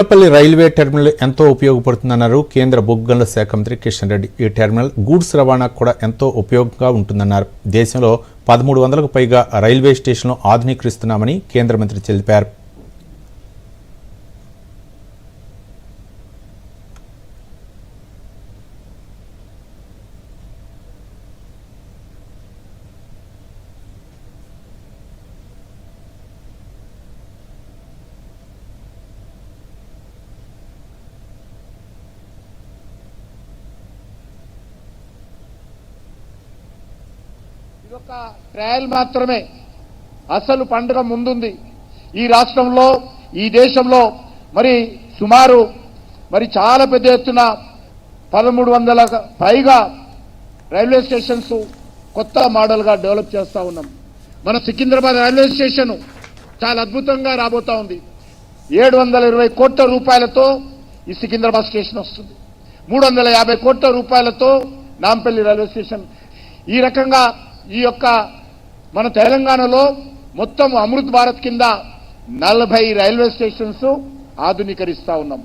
Kothapalli railway terminal ఎంతో ఉపయోగపడుతుందన్నారు కేంద్ర బొగ్గల శాఖ మంత్రి కిషన్ రెడ్డి. ఈ టెర్మినల్ గూడ్స్ రవాణాకు కూడా ఎంతో ఉపయోగంగా ఉంటుందన్నారు. దేశంలో పదమూడు వందలకు పైగా రైల్వే స్టేషన్లు ఆధునీకరిస్తున్నామని కేంద్ర మంత్రి తెలిపారు. ఇదొక ట్రయల్ మాత్రమే. అసలు పండుగ ముందుంది. ఈ రాష్ట్రంలో ఈ దేశంలో మరి సుమారు మరి చాలా పెద్ద ఎత్తున పదమూడు వందల పైగా రైల్వే స్టేషన్స్ కొత్త మోడల్గా డెవలప్ చేస్తూ ఉన్నాం. మన సికింద్రాబాద్ రైల్వే స్టేషన్ చాలా అద్భుతంగా రాబోతా ఉంది. ఏడు వందల ఇరవై కోట్ల రూపాయలతో ఈ సికింద్రాబాద్ స్టేషన్ వస్తుంది. మూడు వందల యాభై కోట్ల రూపాయలతో నాంపల్లి రైల్వే స్టేషన్. ఈ రకంగా ఈ యొక్క మన తెలంగాణలో మొత్తం అమృత్ భారత్ కింద నలభై రైల్వే స్టేషన్స్ ఆధునీకరిస్తా ఉన్నాం.